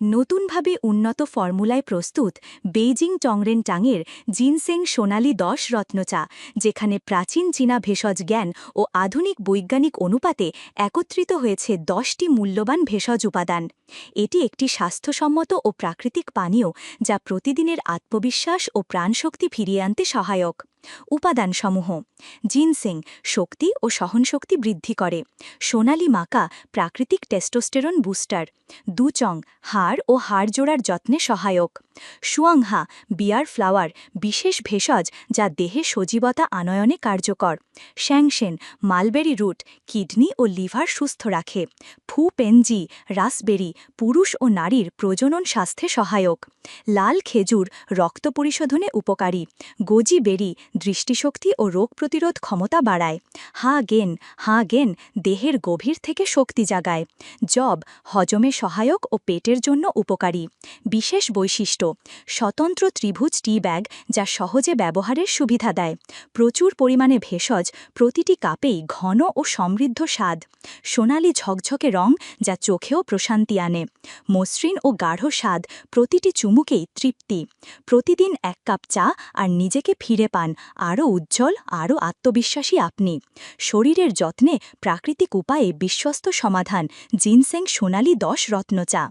নতুনভাবে উন্নত ফর্মুলায় প্রস্তুত বেইজিং টংরেন টাঙের জিনসেং সোনালি দশ রত্ন চা যেখানে প্রাচীন চীনা ভেষজ জ্ঞান ও আধুনিক বৈজ্ঞানিক অনুপাতে একত্রিত হয়েছে দশটি মূল্যবান ভেষজ উপাদান। এটি একটি স্বাস্থ্যসম্মত ও প্রাকৃতিক পানীয় যা প্রতিদিনের আত্মবিশ্বাস ও প্রাণশক্তি ফিরিয়ে আনতে সহায়ক। উপাদানসমূহ। জিনসেং শক্তি ও সহনশক্তি বৃদ্ধি করে। সোনালি মাকা প্রাকৃতিক টেস্টোস্টেরন বুস্টার। দুচং হাড় ও হাড় জোড়ার যত্নে সহায়ক। সুয়াংহা বিয়ার ফ্লাওয়ার বিশেষ ভেষজ যা দেহে সজীবতা আনয়নে কার্যকর। শ্যাংশেন মালবেরি রুট কিডনি ও লিভার সুস্থ রাখে। ফু পেনজি রাসবেরি পুরুষ ও নারীর প্রজনন স্বাস্থ্যে সহায়ক। লাল খেজুর রক্ত পরিশোধনে উপকারী। গোজি বেরি দৃষ্টিশক্তি ও রোগ প্রতিরোধ ক্ষমতা বাড়ায়। হা গেন হা গেন দেহের গভীর থেকে শক্তি জাগায়। জব, হজমে সহায়ক ও পেটের জন্য উপকারী। বিশেষ বৈশিষ্ট্য, স্বতন্ত্র ত্রিভুজ টি ব্যাগ যা সহজে ব্যবহারের সুবিধা দেয়। প্রচুর পরিমাণে ভেষজ, প্রতিটি কাপেই ঘন ও সমৃদ্ধ স্বাদ। সোনালি ঝকঝকে রং যা চোখেও প্রশান্তি আনে। মসৃণ ও গাঢ় স্বাদ প্রতিটি চুমুকেই তৃপ্তি। প্রতিদিন এক কাপ চা আর নিজেকে ফিরে পান। আরও উজ্জ্বল, আরও আত্মবিশ্বাসী আপনি। শরীরের যত্নে প্রাকৃতিক উপায়ে বিশ্বস্ত সমাধান। জিনসেং সোনালি দশ রত্ন চা